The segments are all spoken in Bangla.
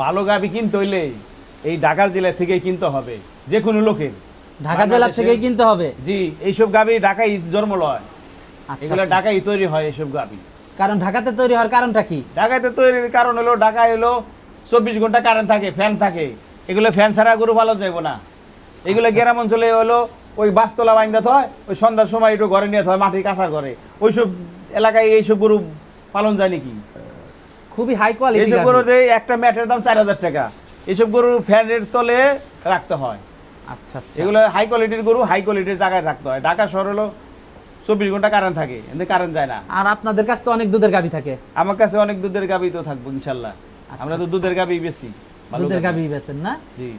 ভালো গাবি কিনতে হইলে এই ঢাকার জেলা থেকেই কিনতে হবে যে কোনো লোকের। ঢাকা জেলা থেকেই কিনতে হবে? জি এইসব গাবি ঢাকায় জন্ম লয় আচ্ছা, এগুলো আচ্ছা। ঢাকায় তৈরি হয় এইসব গাবি। কারণ ঢাকাতে তৈরি হওয়ার কারণটা কি? ঢাকাতে তৈরির কারণ হলো ঢাকায় হলো চব্বিশ ঘণ্টা কারেন্ট থাকে ফ্যান থাকে। এগুলো ফ্যান ছাড়া গরু ভালো যাইব না। এগুলো গ্রাম অঞ্চলে হলো ওই বাসতলা বাইন্দা হয় ওই সন্ধ্যার সময় একটু ঘরে নিয়ে হয় মাটির কাঁচা ঘরে। ওইসব এলাকায় এইসব গরু পালন যায় নাকি? খুবই হাই কোয়ালিটি এইসব গরুর একটা ম্যাটের দাম চার হাজার টাকা। এইসব গরু ফ্যানের তলে রাখতে হয়। আচ্ছা আচ্ছা। এগুলো হাই কোয়ালিটির গরু হাই কোয়ালিটির জায়গায় রাখতে হয়। ঢাকা শহর হলো চব্বিশ ঘণ্টা কারেন্ট থাকে এতে কারেন্ট যায় না। আর আপনাদের কাছে তো অনেক দুধের গাবি থাকে। আমার কাছে অনেক দুধের গাবি তো থাকব ইনশাল্লাহ। আমরা তো দুধের গাবি বেশি দুধের। গাভী। বেছেন না? জি।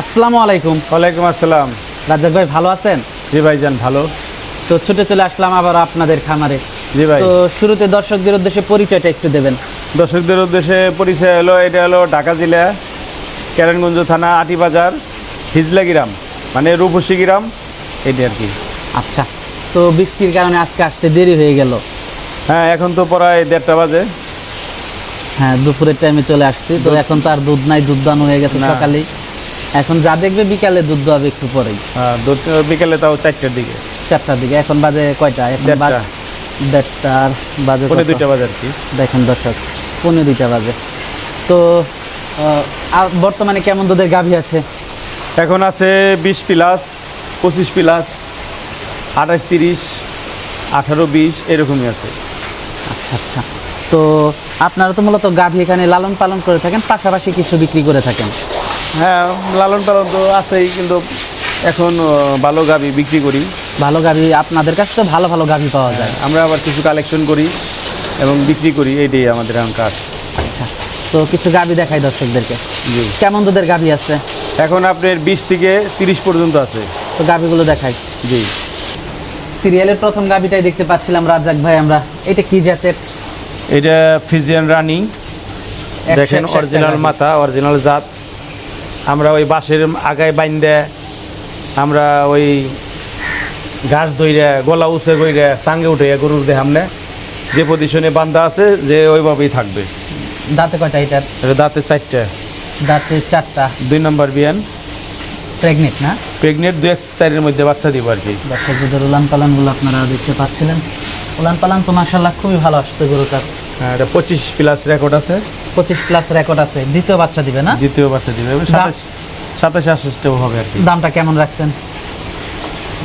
আসসালামু আলাইকুম। ওয়ালাইকুম আসসালাম। রাজ্জাক ভাই ভালো আছেন? জি ভাই ভাইজান ভালো। তো ছুটে চলে আসলাম আবার আপনাদের খামারে। জি ভাই। তো শুরুতে দর্শকদের উদ্দেশ্যে পরিচয়টা একটু দেবেন। দর্শকদের উদ্দেশ্যে পরিচয় হলো এটা হলো ঢাকা জেলা কেরানগঞ্জ থানা আটিবাজার হিজলা গ্রাম মানে রূপসী গ্রাম এটি আর কি। আচ্ছা তো বৃষ্টির কারণে আজকে আসতে দেরি হয়ে গেল। হ্যাঁ এখন তো প্রায় দেড়টা বাজে। হ্যাঁ দুপুরের টাইমে চলে আসছি তো এখন তো আর দুধ নাই দুধ দান হয়ে গেছে। সকালেই। এখন যা দেখবে বিকালে দুধ দেওয়াবে একটু পরেই। হ্যাঁ, বিকেলে তাও চারটার দিকে। চারটার দিকে এখন বাজে কয়টা? এখন দেড়টার বাজে কত? দুইটা বাজে আর কি। দেখেন দর্শক পনেরো দুইটা বাজে। তো আর বর্তমানে কেমন দুধের গাভী আছে? এখন আছে বিশ প্লাস পঁচিশ প্লাস আঠাশ তিরিশ আঠারো বিশ এরকমই আছে। আচ্ছা আচ্ছা। তো আপনারা তো মূলত গাভী এখানে লালন পালন করে থাকেন পাশাপাশি কিছু বিক্রি করে থাকেন। হ্যাঁ লালন পালন তো আছেই কিন্তু এখন ভালো গাবি বিক্রি করি। ভালো গাভী আপনাদের কাছে তো ভালো ভালো গাভী পাওয়া যায়। আমরা আবার কিছু কালেকশন করি এবং বিক্রি করি এইটাই আমাদের এখন কাজ আচ্ছা তো কিছু গাভী দেখাই দর্শকদেরকে। জি। কেমন দুধের গাভী আছে? এখন আপনার বিশ থেকে তিরিশ পর্যন্ত আছে। তো গাভীগুলো দেখাই। জি। সিরিয়ালের প্রথম গাভীটাই দেখতে পাচ্ছিলাম রাজ্জাক ভাই আমরা। এটা কি জাতের? এটা ফিজিয়ান রানিং দেখেন অরিজিনাল গাভী। মাথা অরিজিনাল জাত। আমরা ওই বাঁশের আগায় বাইন্দে আমরা ওই ঘাস দইরা গলা উঁচে কইরা চাঙ্গে উঠে গরুর দেহামনে যে পজিশনে বান্ধা আছে যে ওইভাবেই থাকবে। দাঁতে কয়টা এটার এটা দাঁতে চারটা। দাঁতে চারটা। দুই নম্বর বিয়ান। প্রেগনেন্ট না? প্রেগনেন্ট দু এক চারের মধ্যে বাচ্চা দিব আর কি। দর্শক দুধের উলান পালানগুলো আপনারা দেখতে পাচ্ছিলেন। উলান পালান তো মাসাল্লাহ খুবই ভালো আসছে গরুটার। এটা পঁচিশ প্লাস রেকর্ড আছে। পঁচিশ প্লাস রেকর্ড আছে। দ্বিতীয় বাচ্চা দিবে না? দ্বিতীয় বাচ্চা দিবে। এবং সাতাশ সাতাশে আঠাশটাও হবে আর কি। দামটা কেমন রাখছেন?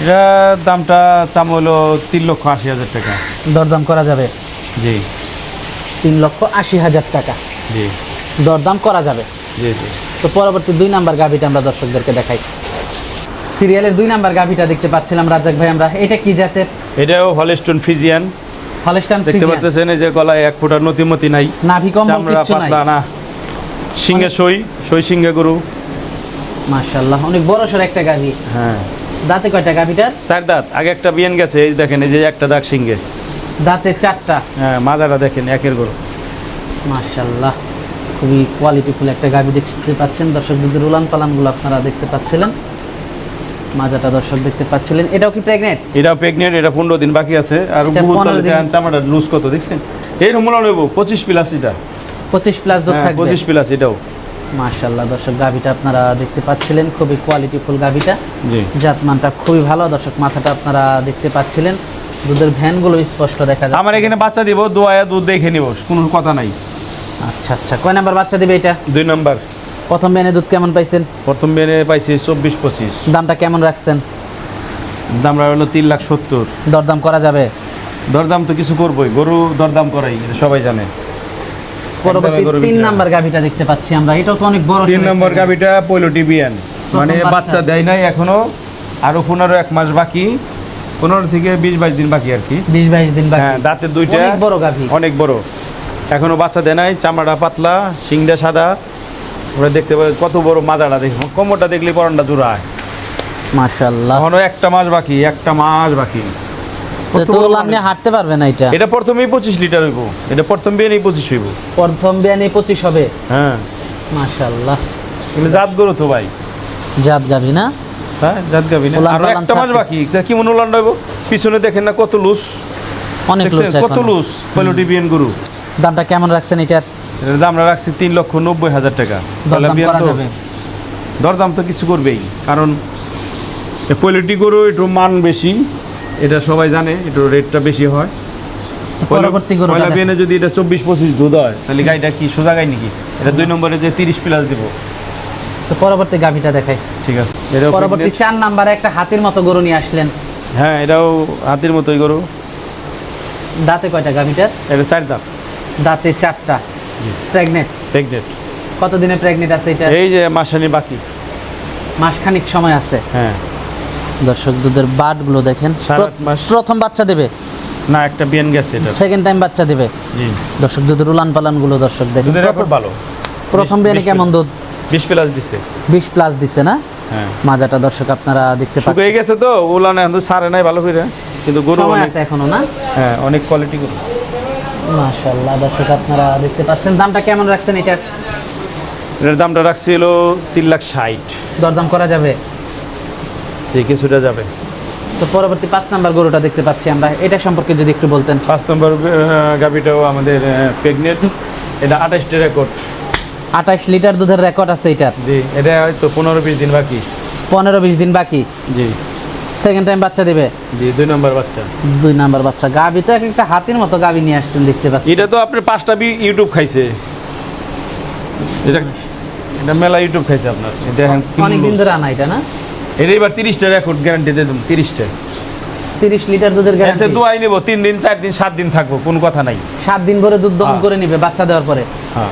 এটা দামটা চাম হলো তিন লক্ষ আশি হাজার টাকা। দরদাম করা যাবে? জি। তিন লক্ষ আশি হাজার টাকা। জি। দরদাম করা যাবে? জি জি। তো পরবর্তী দুই নাম্বার গাভিটা আমরা দর্শকদেরকে দেখাই। সিরিয়ালের দুই নাম্বার গাভিটা দেখতে পাচ্ছিলাম রাজাক ভাই আমরা। এটা কি জাতের? এটাও হলস্টোন ফিজিয়ান হলস্টান দেখতে পাচ্ছেন এই যে গলায় এক ফুটার নতিমতি নাই নাভি কম্বল কিচ্ছু নাই। পাতলা না। সিংহে সই সই সিংহে গরু। মাশাআল্লাহ অনেক বড় সর একটা গাভি। হ্যাঁ। দাঁতে কয়টা গাভিটার? চার দাঁত আগে একটা বিয়ান গেছে এই দেখেন এই যে একটা দাগ সিংহে। দাঁতে চারটা। হ্যাঁ মাজাটা দেখেন একের গরু। মাশাআল্লাহ খুবই কোয়ালিটিফুল একটা গাভি দেখতে পাচ্ছেন। দর্শক দুধের উলান পালানগুলো আপনারা দেখতে পাচ্ছিলেন। মাজাটা দর্শক দেখতে পাচ্ছিলেন। এটাও কি প্রেগনেন্ট এটা প্রেগনেন্ট এটা পনেরো দিন বাকি আছে। আর 15 দিন। লুজ কত দেখছেন? এই রুমলা নেব পঁচিশ প্লাস এটা। পঁচিশ প্লাস দুধ হ্যাঁ থাকবে। পঁচিশ প্লাস এটাও। মাশাআল্লাহ দর্শক গাভিটা আপনারা দেখতে পাচ্ছিলেন। খুবই কোয়ালিটিফুল গাভিটা। জি। জাতমানটা খুবই ভালো। দর্শক মাথাটা আপনারা দেখতে পাচ্ছিলেন। দুধের ভ্যানগুলো স্পষ্ট দেখা যায় আমার এখানে বাচ্চা দিব দোয়া দুধ দেখে নিব কোনো কথা নাই। আচ্ছা আচ্ছা। কয় নাম্বার বাচ্চা দিবে এটা? দুই নম্বর। প্রথম ভ্যানে দুধ কেমন পাইছেন? প্রথম বেনে পাইছি চব্বিশ পঁচিশ। দামটা কেমন রাখছেন? দামটা হলো তিন লাখ সত্তর। দরদাম করা যাবে? দরদাম তো কিছু করবোই গরু দরদাম করাই এটা সবাই জানে। পরবর্তী তিন নাম্বার গাভিটা দেখতে পাচ্ছি আমরা এটাও তো অনেক বড় তিন নম্বর একটা গাবিটা পয়লো টিবিয়ান মানে বাচ্চা। বাচ্চা দেয় নাই এখনও আরও পনেরো এক মাস বাকি পনেরো থেকে বিশ বাইশ দিন বাকি আর কি। বিশ বাইশ দিন বাকি। হ্যাঁ দাঁতের দুইটা অনেক বড় গাভী। অনেক বড়। এখনও বাচ্চা দেয় নাই চামড়াটা পাতলা শিংটা সাদা। ওরা দেখতে পাবে কত বড় মাজাটা দেখো। কোমরটা দেখলে পরনটা জোড়ায়। মাশাআল্লাহ। এখনও একটা মাস বাকি একটা মাস বাকি। কত তো বড় হাঁটতে পারবে না এটা। এটা প্রথমেই পঁচিশ লিটার হইব। এটা প্রথম বিয়ে নেই হইব। প্রথম বিয়ানে পঁচিশ হবে? হ্যাঁ। মাশাআল্লাহ। এগুলো জাত গরু তো ভাই। জাত গাভী না? হ্যাঁ জাত গাবি না। উলান আরও একটা মাস বাকি। কি মনে উলান হইব? পিছনে দেখেন না কত লুজ অনেক কত লুজ গরু। দামটা কেমন রাখছেন এটার? এটার দাম আমরা রাখছি তিন লক্ষ নব্বই হাজার টাকা। দরদাম তো দরদাম তো কিছু করবেই কারণ কোয়ালিটি গরু একটু মান বেশি এটা সবাই জানে একটু রেটটা বেশি হয়। পয়লা বিয়ানে যদি এটা চব্বিশ পঁচিশ দুধ হয় তাহলে গাড়িটা কি সোজা গাই নাকি? এটা দুই নম্বরে যে তিরিশ প্লাস দিব। তো পরবর্তী গাভীটা দেখাই। ঠিক আছে। এটাও পরবর্তী চার নাম্বারে একটা হাতির মতো গরু নিয়ে আসলেন। হ্যাঁ এটাও হাতির মতোই গরু। দাঁতে কয়টা গাভীটার? এটা চার দাম দাঁতে চারটা। প্রেগনেন্ট প্রেগনেন্ট কতদিনে প্রেগনেন্ট আছে এটা? এই যে মাসানি বাকি। মাসখানিক সময় আছে। হ্যাঁ। দর্শক দুধের বাটগুলো দেখেন। প্রথম বাচ্চা দেবে। না একটা বিয়ান গেছে এটা। সেকেন্ড টাইম বাচ্চা দেবে। জি। দর্শক দুধের উলান পালানগুলো দর্শক দেখেন ভালো। প্রথম বিয়ানে কেমন দুধ? বিশ প্লাস দিছে। বিশ প্লাস দিচ্ছে না? হ্যাঁ। মাজাটা দর্শক আপনারা দেখতে পাচ্ছেন। শুকিয়ে গেছে তো উলান এখন ছাড়ে নাই ভালো করে। কিন্তু গরু অনেক আছে এখনও না? হ্যাঁ অনেক কোয়ালিটি গরু। মাশাআল্লাহ দর্শক আপনারা দেখতে পাচ্ছেন। দামটা কেমন রাখছেন এটার? এটার দামটা রাখছিল তিন লাখ ষাট। দরদাম করা যাবে? যে কিছুটা যাবে। তো পরবর্তী পাঁচ নাম্বার গরুটা দেখতে পাচ্ছি আমরা। এটা সম্পর্কে যদি একটু বলতেন। পাঁচ নম্বর গাবিটাও আমাদের প্রেগনেন্ট এটা আঠাশটা রেকর্ড আঠাশ লিটার দুধের রেকর্ড আছে এটার। জি এটা হয়তো পনেরো বিশ দিন বাকি। পনেরো বিশ দিন বাকি। জি। সেকেন্ড টাইম বাচ্চা দেবে? জি দুই নম্বর বাচ্চা। দুই নাম্বার বাচ্চা। গাভি তো এক একটা হাতির মতো গাভি নিয়ে আসছেন দেখতে পাচ্ছি। এটা তো আপনার পাঁচটা বি ইউটিউব খাইছে। এটা এটা মেলা ইউটিউব খাইছে আপনার। দেখেন কি অনেকদিন মূল্য। ধরে আনা এটা না? এটা এবার তিরিশটা রেকর্ড গ্যারান্টি দিয়ে দেবো তিরিশটা। তিরিশ লিটার দুধের গ্যারান্টি দোয়াই নেব তিন দিন চার দিন সাত দিন থাকব কোনো কথা নাই। সাত দিন ভরে দুধ দহন হ্যাঁ। করে নিবে বাচ্চা দেওয়ার পরে। হ্যাঁ।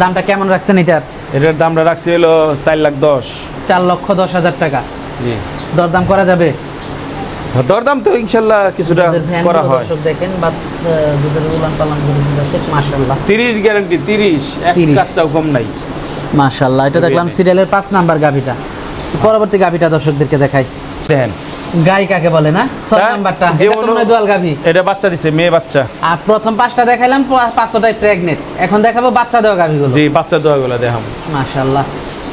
দামটা কেমন রাখছেন এটার? এটার দামটা রাখছি হলো চার লাখ দশ। চার লক্ষ দশ হাজার টাকা। জি। দরদাম করা যাবে? দরদাম তো ইনশাল্লাহ কিছুটা করা হয়। দেখেন বা দুধের উলান পালান করে মাশাল্লাহ তিরিশ গ্যারান্টি তিরিশ এক 30 কাচ্চাও কম নাই। মাশাল্লাহ এটা দেখলাম সিরিয়ালের পাঁচ নাম্বার গাভিটা। পরবর্তী গাভিটা দর্শকদেরকে দেখাই। দেখেন। গাই কাকে বলে না? ছয় হ্যাঁ, নাম্বারটা এটা তো মনে দোয়াল গাভি। এটা বাচ্চা দিছে মেয়ে বাচ্চা। আর প্রথম পাঁচটা দেখাইলাম পাঁচটাই প্রেগনেন্ট এখন দেখাবো বাচ্চা দেওয়া গাভিগুলো। জি বাচ্চা দোয়াগুলো দেখাম মাশাল্লাহ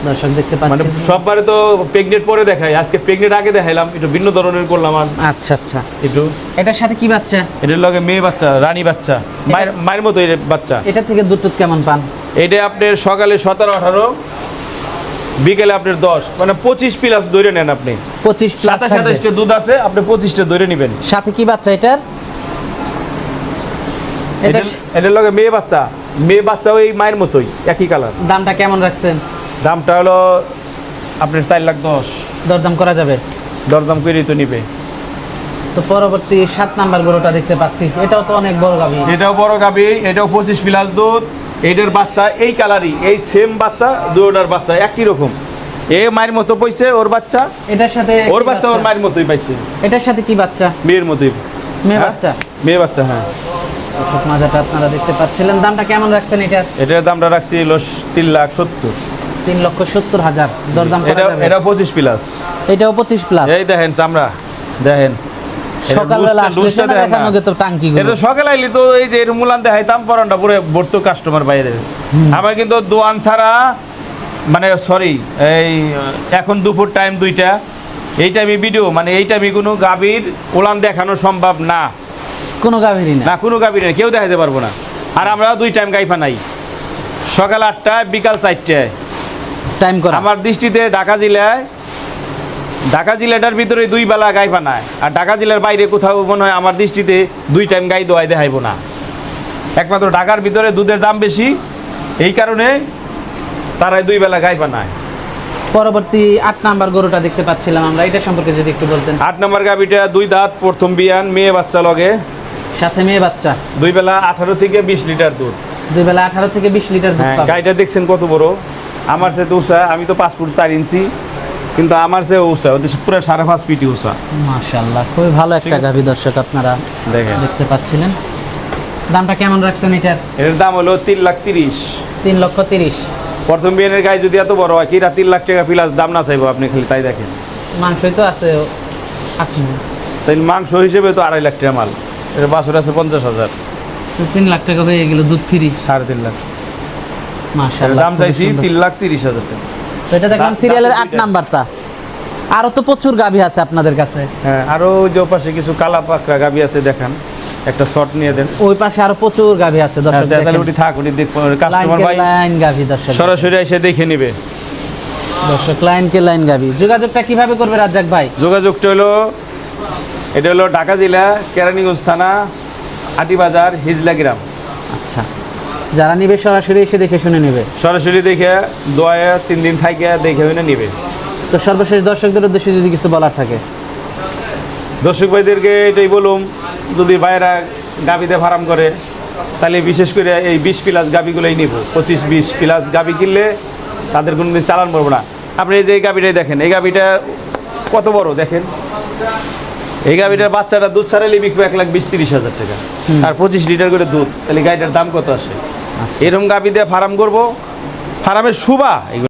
দর্শক দেখতে মানে পাচ্ছেন। সববারে তো প্রেগনেন্ট পরে দেখাই আজকে প্রেগনেন্ট আগে দেখাইলাম একটু ভিন্ন ধরনের করলাম আর। আচ্ছা আচ্ছা। একটু এটার সাথে কি বাচ্চা? এটার লগে মেয়ে বাচ্চা রানী বাচ্চা। মায়ের মায়ের মতো এই বাচ্চা। এটা থেকে দুধ কেমন পান? এটা আপনার সকালে সতেরো আঠারো বিকেলে আপনার দশ। মানে পঁচিশ প্লাস ধরে নেন আপনি। পঁচিশ প্লাস সাতাশটা দুধ আছে আপনি পঁচিশটা ধরে নেবেন। সাথে কি বাচ্চা এটার? এটা এটার এটার লগে মেয়ে বাচ্চা। মেয়ে বাচ্চা ওই মায়ের মতোই একই কালার দামটা কেমন রাখছেন? দামটা হলো আপনার চার লাখ দশ। দরদাম করা যাবে? দরদাম করেই তো নিবে। তো পরবর্তী সাত নাম্বার গরুটা দেখতে পাচ্ছি। এটাও তো অনেক বড় গাভি। এটাও বড় গাবি এটাও পঁচিশ প্লাস দুধ এটার বাচ্চা এই কালারই এই সেম বাচ্চা দুটার বাচ্চা একই রকম। এ মায়ের মতো পইছে ওর বাচ্চা। এটার সাথে ওর বাচ্চা ওর মায়ের মতোই পাইছে। এটার সাথে কি বাচ্চা? মেয়ের মতোই। মেয়ে হ্যাঁ? বাচ্চা? মেয়ে বাচ্চা হ্যাঁ। মাজাটা আপনারা দেখতে পাচ্ছিলেন। দামটা কেমন রাখছেন এটা? এটার দামটা রাখছি হলো তিন লাখ সত্তর। তিন লক্ষ সত্তর হাজার। দরদাম এটা পঁচিশ প্লাস এটাও পঁচিশ প্লাস এই দেখেন চামড়া। দেখেন। সকালবেলা আসলে লুজটা সেটা দেখেন না। দেখানো যেত টাঙ্কি এটা সকালে আইলি তো এই যে মুলান দেখাইতাম পরানটা পুরো ভর্তি কাস্টমার বাইরে। আমার কিন্তু দোয়ান ছাড়া মানে সরি এই এখন দুপুর টাইম দুইটা। এই টাইমে ভিডিও মানে এই টাইমে কোনো গাভীর উলান দেখানো সম্ভব না। কোনো গাভীরই না। না কোনো গাভীর নেই, কেউ দেখাতে পারব না। আর আমরা দুই টাইম গাইফা নাই। সকাল আটটায় বিকাল চারটায়। টাইম করা। আমার দৃষ্টিতে ঢাকা জেলায় ঢাকা জেলাটার ভিতরে দুই বেলা গাই বানায়। আর ঢাকা জেলার বাইরে কোথাও মনে হয় আমার দৃষ্টিতে দুই টাইম গাই দোয়াই দেখাইব না। একমাত্র ঢাকার ভিতরে দুধের দাম বেশি। এই কারণে তারাই দুই বেলা গাই বানায়। পরবর্তী আট নাম্বার গরুটা দেখতে পাচ্ছিলাম আমরা। এটা সম্পর্কে যদি একটু বলতেন। আট নম্বর গাবিটা দুই দাঁত প্রথম বিয়ান মেয়ে বাচ্চা লগে। সাথে মেয়ে বাচ্চা। দুই বেলা আঠারো থেকে বিশ লিটার দুধ। দুই বেলা আঠারো থেকে বিশ লিটার দুধ হ্যাঁ গাড়িটা দেখছেন কত বড়? আমার সে তো উষা আমি তো পাঁচ ফুট চার ইঞ্চি কিন্তু আমার সে উষা ওদের পুরো সাড়ে পাঁচ ফিটি উষা মাশাল্লাহ খুবই ভালো একটা গাভী দর্শক আপনারা দেখেন। দেখতে পাচ্ছিলেন। দামটা কেমন রাখছেন এটার? এর দাম হলো তিন লাখ তিরিশ। তিন লক্ষ তিরিশ। প্রথম বিয়ানের গায়ে যদি এত বড় হয় কিরা তিন লাখ টাকা প্লাস দাম না চাইব আপনি খালি তাই দেখেন। মাংসই তো আছে তাই মাংস হিসেবে তো আড়াই লাখ টাকা মাল। এর বাছর আছে পঞ্চাশ হাজার। তো তিন লাখ টাকা হয়ে গেল দুধ ফ্রি সাড়ে তিন লাখ। দাম চাইছি তিন লাখ তিরিশ হাজার টাকা। এটা দেখলাম সিরিয়ালের আট নাম্বারটা। আরও তো প্রচুর গাভী আছে আপনাদের কাছে। হ্যাঁ আরও যে পাশে কিছু কালা পাকড়া আছে দেখান। একটা নিয়ে দেন। ওই পাশে আরও প্রচুর গাভী আছে হ্যাঁ, দর্শক তাহলে ওটি থাক দেখব কাস্টমার ভাই লাইন গাভী দর্শক সরাসরি এসে দেখে নিবে। দর্শক লাইন কে লাইন গাভী। যোগাযোগটা কীভাবে করবে রাজ্জাক ভাই? যোগাযোগটা হলো এটা হলো ঢাকা জেলা কেরানীগঞ্জ থানা আটিবাজার হিজলা গ্রাম। যারা নিবে সরাসরি এসে দেখে শুনে নেবে। সরাসরি দেখে দোয়া তিন দিন থাকে দেখে হইনা নিবে। তো সর্বশেষ দর্শকদের উদ্দেশ্যে যদি কিছু বলার থাকে। দর্শক ভাইদেরকে এটাই বলুম যদি ভাইরা গাবিতে ফার্ম করে তাহলে বিশেষ করে এই বিশ প্লাস গাবিগুলোই নিব। পঁচিশ বিশ প্লাস গাবি কিনলে তাদের কোনো দিন চালান পড়ব না। আপনি যে এই গাবিটাই দেখেন এই গাবিটা কত বড় দেখেন? এই গাবিটার বাচ্চাটা দুধ ছাড়াইলে বিকবে এক লাখ বিশ তিরিশ হাজার টাকা। আর পঁচিশ লিটার করে দুধ তাহলে গাড়িটার দাম কত আসে? এরকম গাবি দিয়ে ফার্ম করব। ফার্মের সুবা